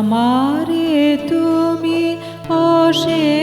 আমারে তুমি অশেষ